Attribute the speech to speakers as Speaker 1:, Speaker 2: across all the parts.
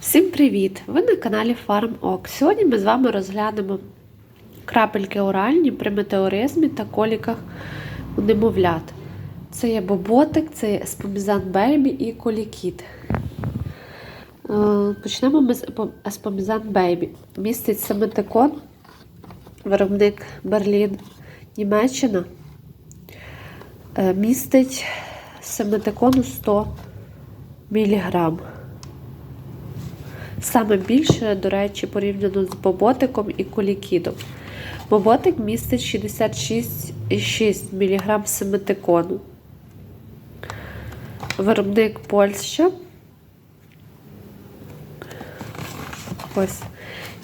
Speaker 1: Всім привіт! Ви на каналі FarmOk. Сьогодні ми з вами розглянемо крапельки оральні при метеоризмі та коліках у немовлят. Це є боботик, це є еспомізан Бейбі і колікіт. Е, Почнемо ми з еспомізан Бейбі. Містить семетикон, виробник Берлін, Німеччина. Е, Містить семетикону 100 мг. Саме більше, до речі, порівняно з боботиком і колікідом. Боботик містить 66,6 мг семетикону. Виробник Польща. Ось.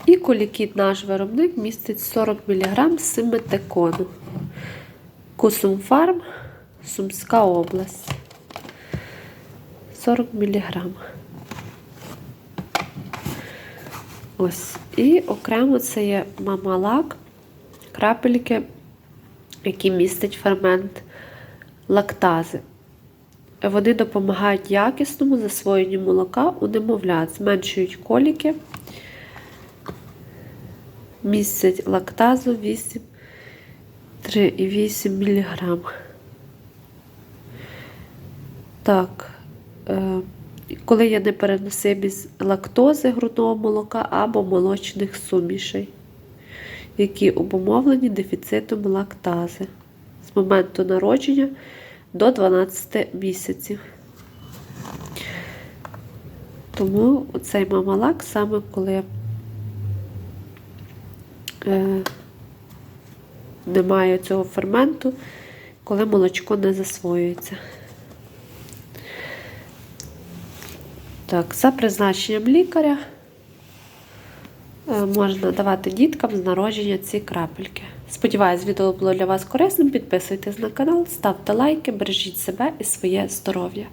Speaker 1: І колікіт наш виробник містить 40 мг семетикону. Кусумфарм, Сумська область. 40 мг. Ось. І окремо це є мамалак, крапельки, які містять фермент лактази. Вони допомагають якісному засвоєнню молока у немовлят, зменшують коліки, містять лактазу 8,3,8 мг. Так. Коли є непереносимість лактози грудного молока або молочних сумішей, які обумовлені дефіцитом лактази з моменту народження до 12 місяців. Тому цей мамалак саме коли е, немає цього ферменту, коли молочко не засвоюється. Так, за призначенням лікаря е, можна давати діткам з народження ці крапельки. Сподіваюсь, відео було для вас корисним. Підписуйтесь на канал, ставте лайки, бережіть себе і своє здоров'я.